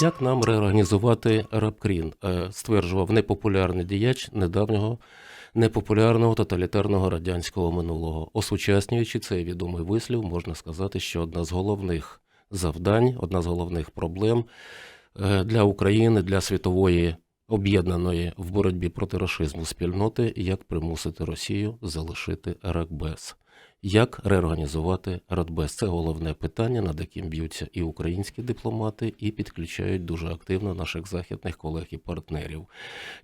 Як нам реорганізувати Рабкрін? Е, Стверджував непопулярний діяч недавнього непопулярного тоталітарного радянського минулого. Осучаснюючи цей відомий вислів, можна сказати, що одна з головних завдань, одна з головних проблем е, для України, для світової об'єднаної в боротьбі проти рашизму спільноти, як примусити Росію залишити Ракбез. Як реорганізувати Радбез? Це головне питання, над яким б'ються і українські дипломати, і підключають дуже активно наших західних колег і партнерів.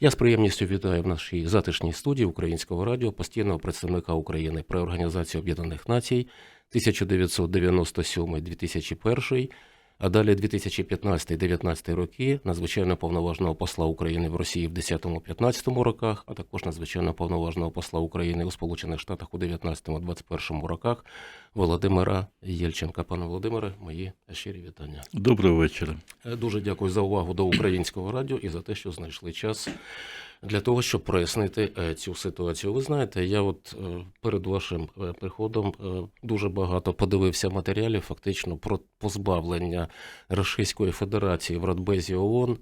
Я з приємністю вітаю в нашій затишній студії Українського радіо постійного представника України при Організації Об'єднаних Націй 1997-2001, а далі 2015-2019 роки, надзвичайно повноважного посла України в Росії в 10-15 роках, а також надзвичайно повноважного посла України у Сполучених Штатах у 19-21 роках Володимира Єльченка. Пане Володимире, мої щирі вітання. Доброго вечора. Е, Дуже дякую за увагу до українського радіо і за те, що знайшли час для того, щоб прояснити е, цю ситуацію. Ви знаєте, я от е, перед вашим е, приходом дуже багато подивився матеріалів фактично про позбавлення Російської Федерації в Радбезі ООН.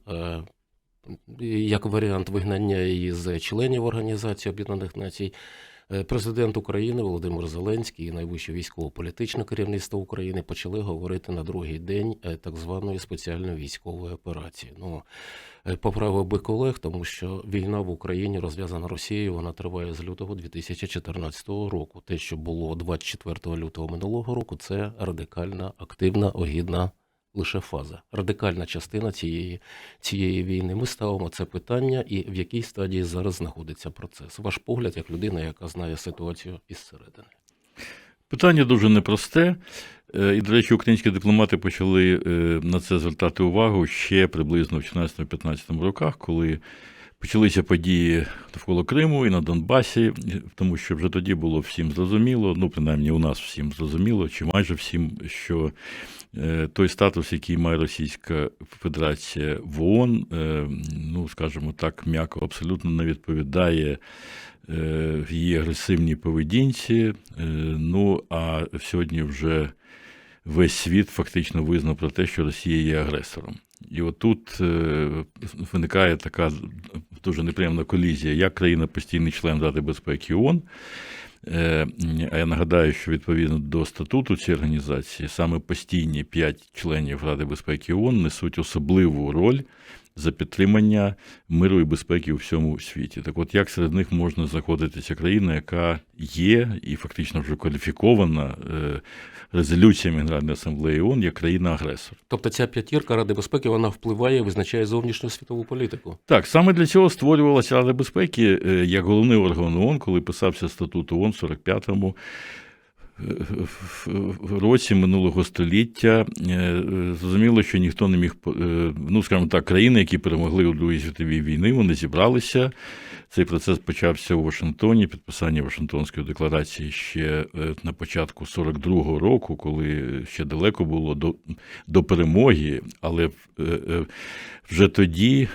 Як варіант вигнання її з членів Організації Об'єднаних Націй, Президент України Володимир Зеленський і найвище військово-політичне керівництво України почали говорити на другий день е, так званої спеціальної військової операції. Ну е, поправив би колег, тому що війна в Україні розв'язана Росією. Вона триває з лютого 2014 року. Те, що було 24 лютого минулого року, це радикальна, активна, огідна. Лише фаза, радикальна частина цієї, цієї війни. Ми ставимо це питання, і в якій стадії зараз знаходиться процес. Ваш погляд, як людина, яка знає ситуацію із середини. Питання дуже непросте. Е, І, до речі, українські дипломати почали е, на це звертати увагу ще приблизно в 14-15 роках, коли почалися події довкола Криму і на Донбасі, тому що вже тоді було всім зрозуміло, ну, принаймні у нас всім зрозуміло, чи майже всім, що е, той статус, який має Російська Федерація в ООН, е, ну, скажімо так, м'яко, абсолютно не відповідає е, її агресивній поведінці. Ну, а сьогодні вже весь світ фактично визнав про те, що Росія є агресором. І отут е, виникає така дуже неприємна колізія, як країна постійний член Ради безпеки ООН. Е, А я нагадаю, що відповідно до статуту цієї організації саме постійні п'ять членів Ради безпеки ООН несуть особливу роль за підтримання миру і безпеки у всьому світі. Так от як серед них можна знаходитися країна, яка є і фактично вже кваліфікована е, резолюціями Генеральної асамблеї ООН як країна-агресор. Тобто ця п'ятірка Ради безпеки вона впливає, визначає зовнішню світову політику. Так, саме для цього створювалася Рада безпеки е, як головний орган ООН, коли писався статут ООН в 45-му е, в році минулого століття. Е, Зрозуміло, що ніхто не міг, е, ну, скажімо так, країни, які перемогли у Другій світовій війни, вони зібралися. Цей процес почався у Вашингтоні, підписання Вашингтонської декларації ще е, на початку 42-го року, коли ще далеко було до, до перемоги, але е, е, вже тоді,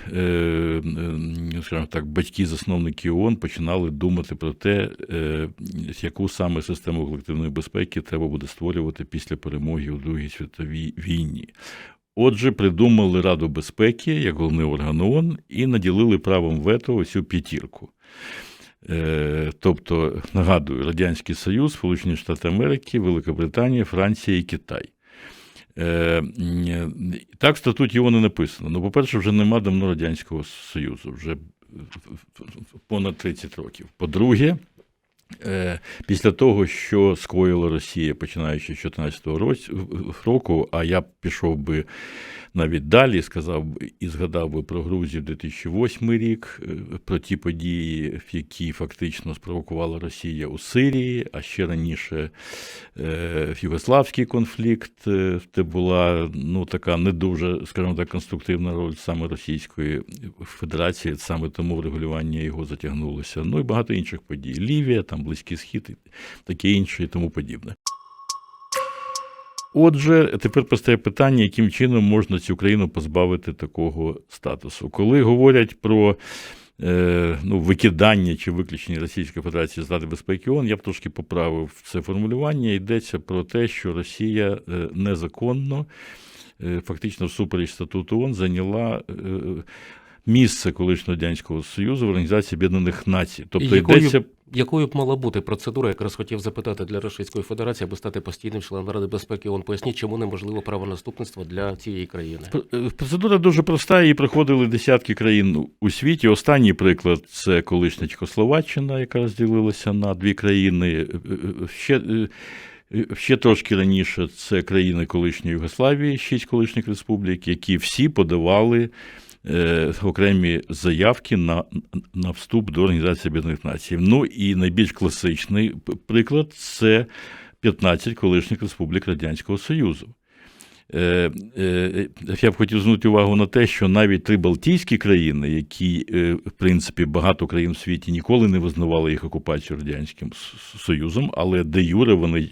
скажімо так, батьки-засновники ООН починали думати про те, яку саме систему колективної безпеки треба буде створювати після перемоги у Другій світовій війні. Отже, придумали Раду безпеки як головний орган ООН і наділили правом вето цю п'ятірку. Е, Тобто, нагадую, Радянський Союз, Сполучені Штати Америки, Велика Британія, Франція і Китай. Е, Так в статуті ООН і написано. Ну, по-перше, вже нема давно Радянського Союзу, вже понад 30 років. По-друге, після того, що скоїла Росія, починаючи з 2014 року, а я пішов би навіть далі, сказав і згадав би про Грузію 2008 рік, е, про ті події, які фактично спровокувала Росія у Сирії, а ще раніше е, Югославський конфлікт, е, де була ну, така не дуже, скажімо так, конструктивна роль саме Російської Федерації, саме тому врегулювання його затягнулося. Ну і багато інших подій. Лівія, там Близький Схід, і таке інше і тому подібне. Отже, тепер постає питання, яким чином можна цю країну позбавити такого статусу. Коли говорять про е, ну, викидання чи виключення Російської Федерації з Ради безпеки ООН, я б трошки поправив це формулювання. Йдеться про те, що Росія е, незаконно е, фактично всупереч статуту ООН зайняла е, місце колишнього радянського союзу в Організації Об'єднаних Націй. Тобто Якою- йдеться Якою б мала бути процедура, якраз хотів запитати для Російської Федерації, аби стати постійним членом Ради безпеки ООН? Поясніть, чому неможливо право наступництва для цієї країни? Е, Процедура дуже проста, її проходили десятки країн у світі. Останній приклад це колишня Чехословаччина, яка розділилася на дві країни. Е, е, Ще, ще трошки раніше це країни колишньої Югославії, шість колишніх республік, які всі подавали е, окремі заявки на, на вступ до Організації Об'єднаних Націй. Ну і найбільш класичний приклад це 15 колишніх республік Радянського Союзу. Е, е, Я б хотів звернути увагу на те, що навіть три Балтійські країни, які, е, в принципі, багато країн в світі ніколи не визнавали їх окупацію Радянським Союзом, але де юре вони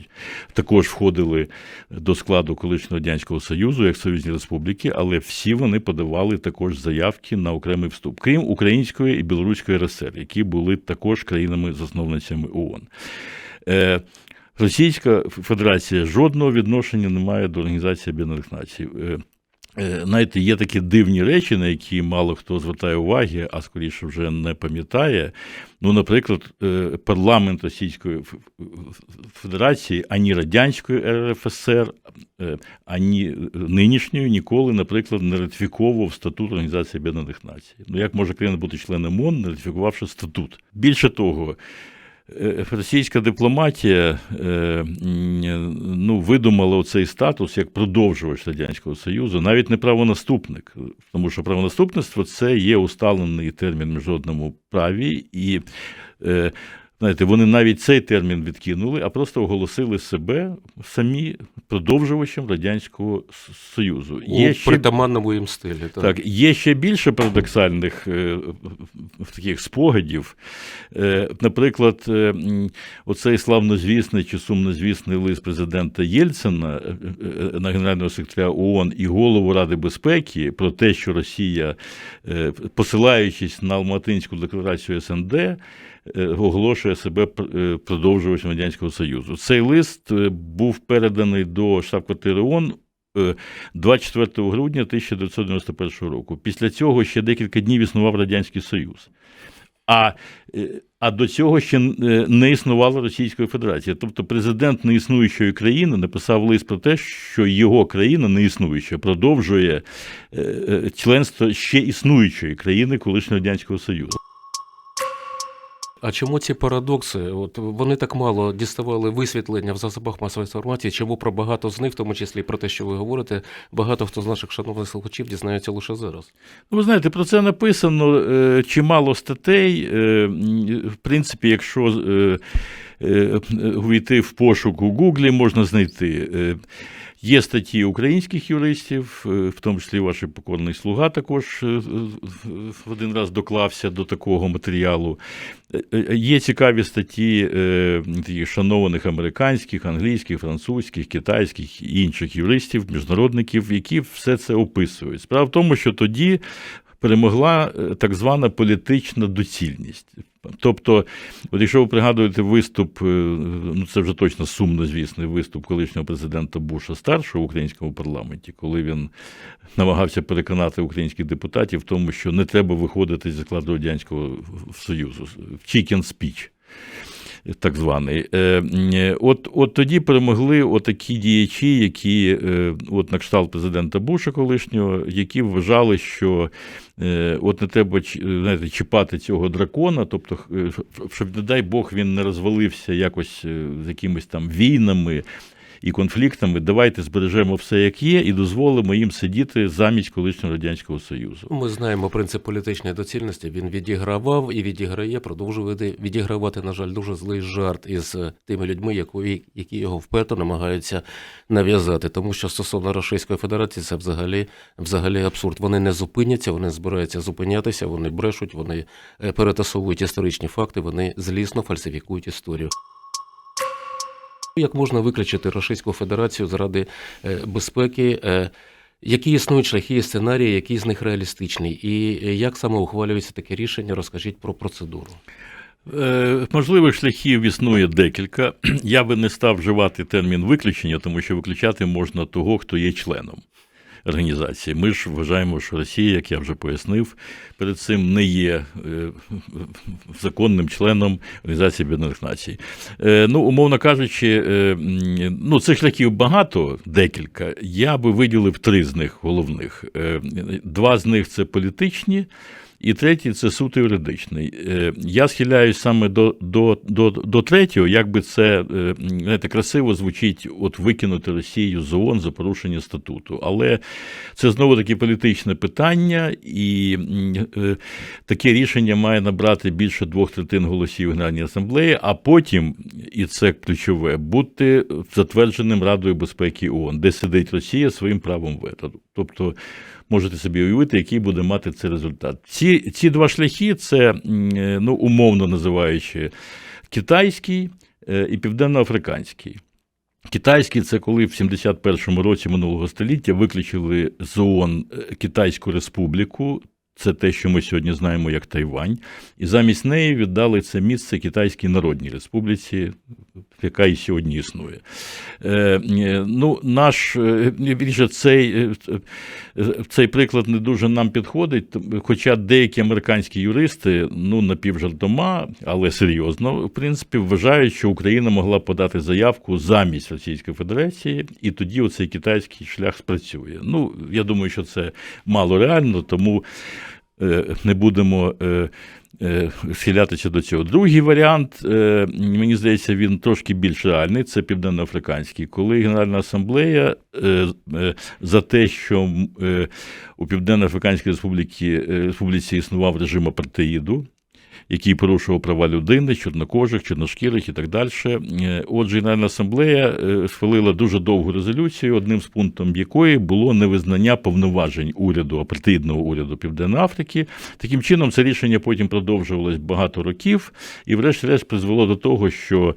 також входили до складу колишнього Радянського Союзу як союзні республіки, але всі вони подавали також заявки на окремий вступ, крім Української і Білоруської РСР, які були також країнами-засновницями ООН. Російська Федерація жодного відношення не має до Організації Об'єднаних Націй. Е, е, Знаєте, є такі дивні речі, на які мало хто звертає уваги, а скоріше вже не пам'ятає. Ну, наприклад, е, парламент Російської Федерації ані Радянської РФСР, ані нинішньої ніколи, наприклад, не ратифіковував статут Організації Об'єднаних Націй. Ну, як може країна бути членом ООН, не ратифікувавши статут? Більше того, Російська дипломатія е, ну, видумала оцей статус як продовжувач Радянського Союзу, навіть не правонаступник, тому що правонаступництво це є усталений термін в міжнародному праві, і е, знаєте, вони навіть цей термін відкинули, а просто оголосили себе самі продовжувачем Радянського Союзу. У притаманному їм стилі. Так. Так, є ще більше парадоксальних е, таких спогадів. Е, наприклад, е, оцей славнозвісний чи сумнозвісний лист президента Єльцина е, е, на генерального секретаря ООН і голову Ради безпеки про те, що Росія, е, посилаючись на Алматинську декларацію СНД, оголошує себе е, продовжувачем Радянського Союзу. Цей лист е, був переданий до штаб-квартири ООН е, 24 грудня 1991 року. Після цього ще декілька днів існував Радянський Союз. А, е, а до цього ще е, не існувала Російської Федерації. Тобто президент неіснуючої країни написав лист про те, що його країна неіснуюча продовжує е, е, членство ще існуючої країни колишнього Радянського Союзу. А чому ці парадокси? От вони так мало діставали висвітлення в засобах масової інформації, чому про багато з них, в тому числі про те, що ви говорите, багато хто з наших шановних слухачів дізнається лише зараз. Ну, ви знаєте, про це написано е, чимало статей. Е, в принципі, якщо е, е, увійти в пошук у Гуглі, можна знайти. Е, Є статті українських юристів, е, в тому числі ваш покорний слуга також е, один раз доклався до такого матеріалу. Е, Є цікаві статті шанованих американських, англійських, французьких, китайських і інших юристів, міжнародників, які все це описують. Справа в тому, що тоді перемогла так звана політична доцільність. Тобто, от якщо ви пригадуєте виступ, е, ну це вже точно сумно, звісно, виступ колишнього президента Буша старшого в українському парламенті, коли він намагався переконати українських депутатів в тому, що не треба виходити зі складу радянського союзу, chicken speech. Так званий. Е, От, от тоді перемогли отакі діячі, які, е, от на кшталт президента Буша колишнього, які вважали, що е, от не треба знаєте, чіпати цього дракона, тобто, е, щоб, не дай Бог, він не розвалився якось е, з якимись там війнами і конфліктами. Давайте збережемо все як є і дозволимо їм сидіти замість колишнього Радянського Союзу. Ми знаємо принцип політичної доцільності. Він відігравав і відіграє, продовжує віди- відігравати, на жаль, дуже злий жарт із е, тими людьми, які, які його вперто намагаються нав'язати. Тому що стосовно Російської Федерації це взагалі, взагалі абсурд. Вони не зупиняться, вони збираються зупинятися, вони брешуть, вони е, перетасовують історичні факти, вони злісно фальсифікують історію. Як можна виключити Російську Федерацію заради е, безпеки? е, Які існують шляхи і сценарії, які з них реалістичні, і е, як саме ухвалюється таке рішення? Розкажіть про процедуру. Можливих шляхів існує декілька. Я би не став вживати термін виключення, тому що виключати можна того, хто є членом. Організації. Ми ж вважаємо, що Росія, як я вже пояснив, перед цим не є е, законним членом Організації Об'єднаних Націй. Е, Ну, умовно кажучи, е, ну, цих шляхів багато, декілька. Я би виділив три з них головних. Два з них це політичні. І третій це суто юридичний. Е, Я схиляюсь саме до, до, до, до третього, як би це е, знаєте, красиво звучить, от викинути Росію з ООН за порушення статуту. Але це знову таки політичне питання, і е, таке рішення має набрати більше двох третин голосів Генеральної асамблеї, а потім, і це ключове, бути затвердженим Радою безпеки ООН, де сидить Росія своїм правом вето. Тобто можете собі уявити, який буде мати це результат. Ці, ці два шляхи це, е, ну, умовно називаючи, китайський е, і південноафриканський. Китайський це коли в 71-му році минулого століття виключили з ООН е, Китайську республіку. Це те, що ми сьогодні знаємо як Тайвань, і замість неї віддали це місце Китайській Народній Республіці, яка і сьогодні існує. Е, е, ну, наш е, більше цей, е, цей приклад не дуже нам підходить, хоча деякі американські юристи, ну напівжартома, але серйозно, в принципі, вважають, що Україна могла подати заявку замість Російської Федерації, і тоді оцей китайський шлях спрацює. Ну, я думаю, що це мало реально, тому не будемо. е, е, Схилятися до цього. Другий варіант, е, мені здається, він трошки більш реальний. Це південноафриканський, коли Генеральна асамблея е, е, за те, що е, у Південно-Африканській е, Республіці існував режим апартеїду, який порушував права людини, чорнокожих, чорношкірих і так далі. Е, Отже, Генеральна асамблея е, схвалила дуже довгу резолюцію, одним з пунктом якої було невизнання повноважень уряду, апартеїдного уряду Південної Африки. Таким чином, це рішення потім продовжувалось багато років, і, врешті-решт, призвело до того, що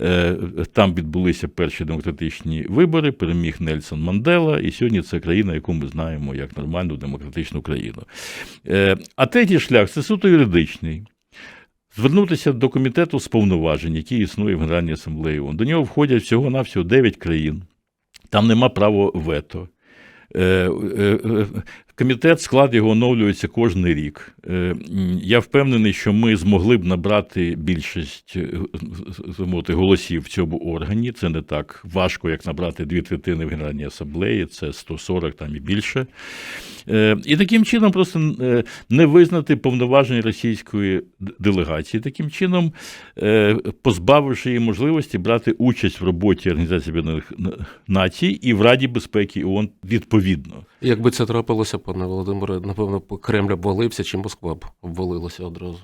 е, там відбулися перші демократичні вибори, переміг Нельсон Мандела, і сьогодні це країна, яку ми знаємо як нормальну демократичну країну. А третій шлях це суто юридичний. Звернутися до комітету з повноважень, який існує в Генеральній асамблеї ООН. До нього входять всього-навсього 9 країн. Там нема права вето. Е, е, е, Комітет, склад його оновлюється кожен рік. Я впевнений, що ми змогли б набрати більшість е, мовити, голосів в цьому органі. Це не так важко, як набрати дві третини в Генеральній асамблеї, це 140 там і більше. Е, І таким чином просто е, не визнати повноважень російської делегації, таким чином е, позбавивши її можливості брати участь в роботі Організації Об'єднаних Націй і в Раді безпеки ООН відповідно. Якби це трапилося, пане Володимире, напевно, Кремль обвалився, чи Москва б обвалилася одразу.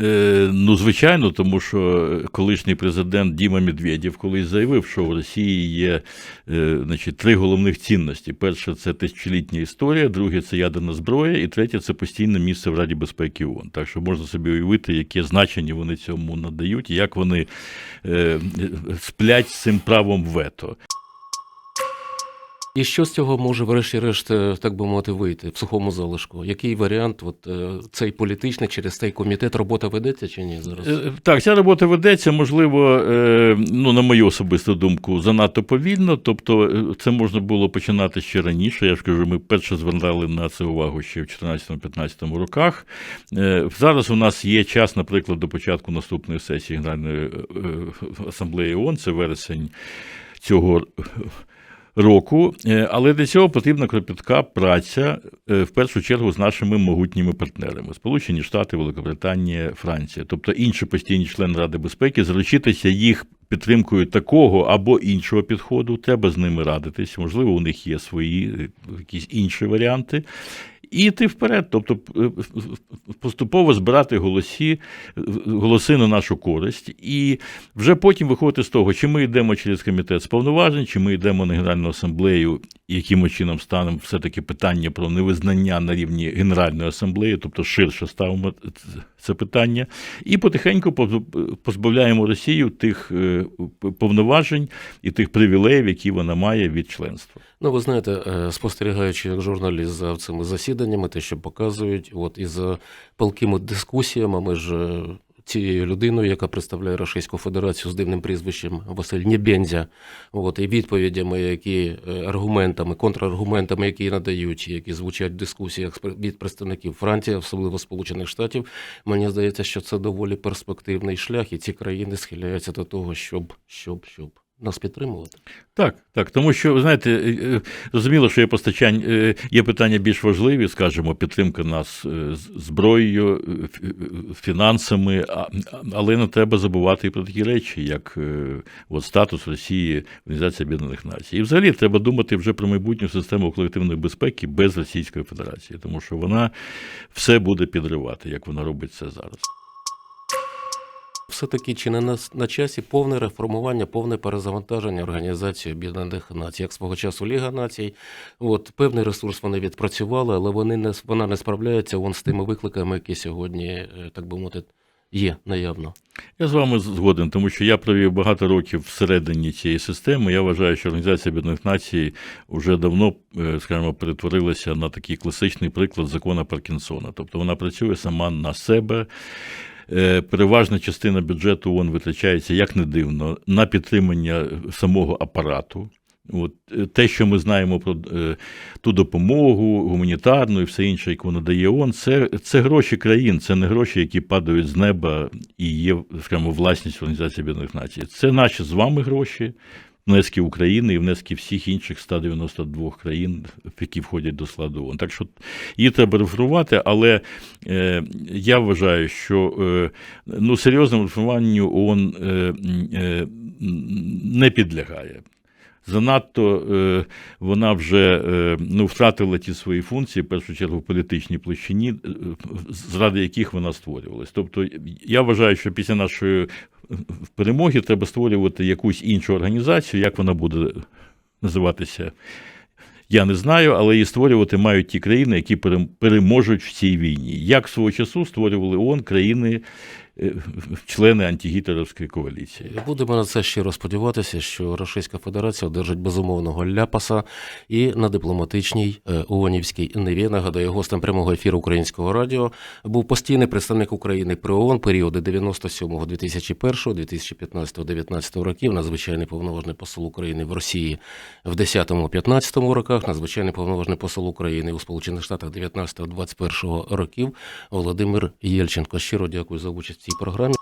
Е, ну, звичайно, тому що колишній президент Діма Медведєв колись заявив, що в Росії є е, значить, три головних цінності: перше це тисячолітня історія, друге це ядерна зброя, і третє це постійне місце в Раді безпеки ООН. Так що можна собі уявити, яке значення вони цьому надають, і як вони е, сплять з цим правом вето. І що з цього може, врешті-решт, е, так би мовити, вийти в сухому залишку? Який варіант, от е, цей політичний через цей комітет робота ведеться чи ні зараз? Е, Так, ця робота ведеться, можливо, ну, на мою особисту думку, занадто повільно. Тобто, це можна було починати ще раніше. Я ж кажу, ми перше звертали на це увагу ще в 2014-2015 роках. Зараз у нас є час, наприклад, до початку наступної сесії Генеральної асамблеї ООН, це вересень цього року, Е, але для цього потрібна кропітка праця е, в першу чергу з нашими могутніми партнерами Сполучені Штати, Великобританія, Франція, тобто інші постійні члени Ради безпеки, заручитися їх підтримкою такого або іншого підходу. Треба з ними радитись. Можливо, у них є свої е, якісь інші варіанти. І йти вперед, тобто е, поступово збирати голоси, голоси на нашу користь, і вже потім виходити з того, чи ми йдемо через комітет з повноважень, чи ми йдемо на Генеральну асамблею, яким чином станемо все-таки питання про невизнання на рівні Генеральної асамблеї, тобто ширше ставимо це питання, і потихеньку позбавляємо Росію тих е, повноважень і тих привілеїв, які вона має від членства. Ну, ви знаєте, е, спостерігаючи як журналіст за цими засіданнями, те, що показують, от і за палкими дискусіями, ми ж цією людиною, яка представляє Російську Федерацію з дивним прізвищем Василь Нєбензя, от, і відповідями, які е, аргументами, контраргументами, які надають, які звучать в дискусіях від представників Франції, особливо Сполучених Штатів, мені здається, що це доволі перспективний шлях, і ці країни схиляються до того, щоб, щоб, щоб нас підтримувати. Так, так, тому що ви знаєте, е, е, зрозуміло, що є постачання, е, є питання більш важливі, скажімо, підтримка нас зброєю, фінансами, але не треба забувати і про такі речі, як от статус Росії в Організації Об'єднаних Націй. І взагалі треба думати вже про майбутню систему колективної безпеки без Російської Федерації, тому що вона все буде підривати, як вона робить це зараз. Все-таки чи не на, на часі повне реформування, повне перезавантаження Організації Об'єднаних Націй, як свого часу Ліга Націй. От певний ресурс вони відпрацювали, але вони не вона не справляється вон з тими викликами, які сьогодні, е, так би мовити, є наявно. Я з вами згоден, тому що я провів багато років всередині цієї системи. Я вважаю, що Організація Об'єднаних Націй вже давно, е, скажімо, перетворилася на такий класичний приклад закона Паркінсона. Тобто вона працює сама на себе. Е, Переважна частина бюджету ООН витрачається, як не дивно, на підтримання самого апарату. От е, те, що ми знаємо про е, ту допомогу гуманітарну і все інше, яку надає ООН, це, це гроші країн, це не гроші, які падають з неба і є, скажімо, власністю Організації Об'єднаних Націй. Це наші з вами гроші, внески України і внески всіх інших 192 країн, які входять до складу ООН. Так що її треба реформувати, але е, я вважаю, що е, ну, серйозному реформуванню ООН е, е, не підлягає. Занадто е, вона вже е, ну, втратила ті свої функції, в першу чергу в політичній площині, е, заради яких вона створювалась. Тобто я вважаю, що після нашої перемоги треба створювати якусь іншу організацію, як вона буде називатися. Я не знаю, але її створювати мають ті країни, які переможуть в цій війні. Як свого часу створювали ООН країни, члени антигітлерівської коаліції. Будемо на це щиро сподіватися, що Російська Федерація одержить безумовного ляпаса і на дипломатичній е, ООНівській ниві. Нагадаю, гостем прямого ефіру Українського радіо був постійний представник України при ООН періоди 97-го, 2001-го, 2015-го, 19 років, надзвичайний повноважний посол України в Росії в 10-15 роках, надзвичайний повноважний посол України у Сполучених Штатах 19-21 років Володимир Єльченко. Щиро дякую за участь цій програмі.